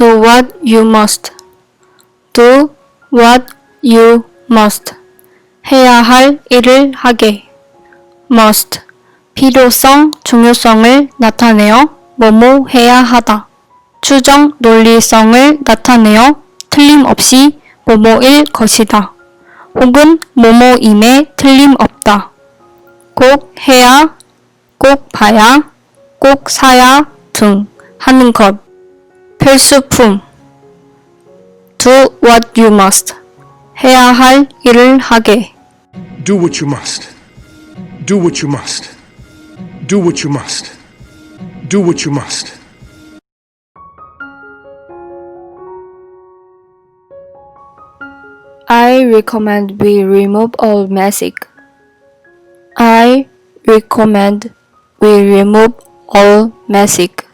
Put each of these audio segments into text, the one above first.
Do what you must. Do what you must. 해야 할 일을 하게. must. 필요성, 중요성을 나타내어 뭐뭐 해야 하다. 추정, 논리성을 나타내어 틀림없이 뭐뭐일 것이다. 혹은 뭐뭐임에 틀림없다. 꼭 해야, 꼭 봐야, 꼭 사야 등 하는 것. 필수품. Do what you must. 해야 할 일을 하게. Do what you must. Do what you must. Do what you must. Do what you must. I recommend we remove all music. I recommend we remove all music.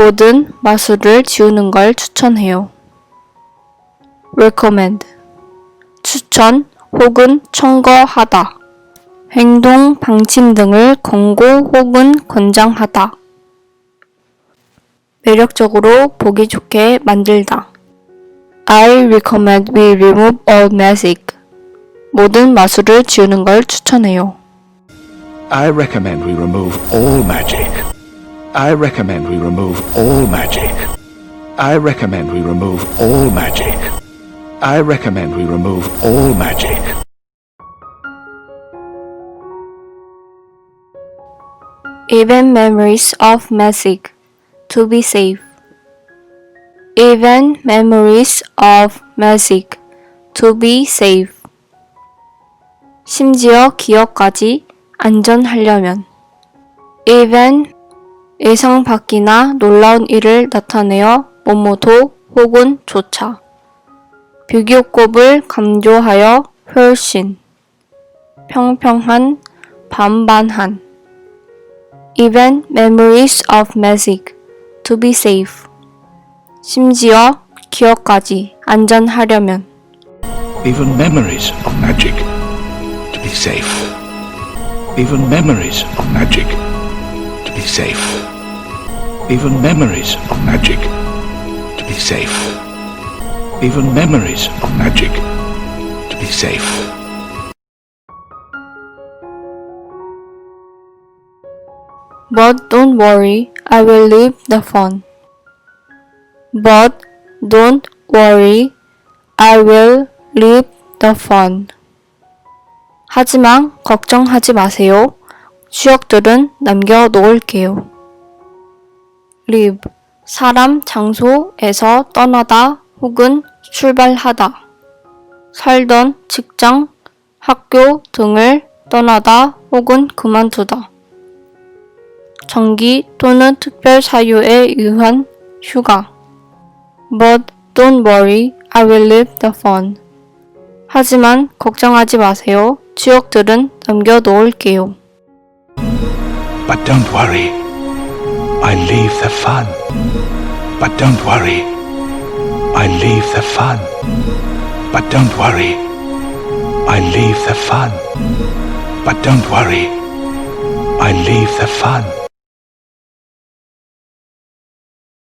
모든 마술을 지우는 걸 추천해요. recommend 추천 혹은 청거하다. 행동 방침 등을 권고 혹은 권장하다. 매력적으로 보기 좋게 만들다. I recommend we remove all magic. 모든 마술을 지우는 걸 추천해요. I recommend we remove all magic. I recommend we remove all magic. I recommend we remove all magic. I recommend we remove all magic. Even memories of magic to be safe. Even memories of magic to be safe. 심지어 기억까지 안전하려면. Even 예상 밖이나 놀라운 일을 나타내어 뭐뭐도 혹은 조차. 비교급을 강조하여 훨씬. 평평한, 반반한. Even memories of magic to be safe. 심지어 기억까지 안전하려면. Even memories of magic to be safe. Even memories of magic safe. Even memories of magic to be safe. Even memories of magic to be safe. But don't worry, I will leave the fun. But don't worry, I will leave the fun. 하지만 걱정하지 마세요. 추억들은 남겨 놓을게요. leave 사람, 장소에서 떠나다 혹은 출발하다. 살던 직장, 학교 등을 떠나다 혹은 그만두다. 정기 또는 특별 사유에 의한 휴가. But don't worry, I will leave the fun. 하지만 걱정하지 마세요. 추억들은 남겨 놓을게요. But don't worry, I leave the fun. But don't worry, I leave the fun. But don't worry, I leave the fun. But don't worry, I leave the fun.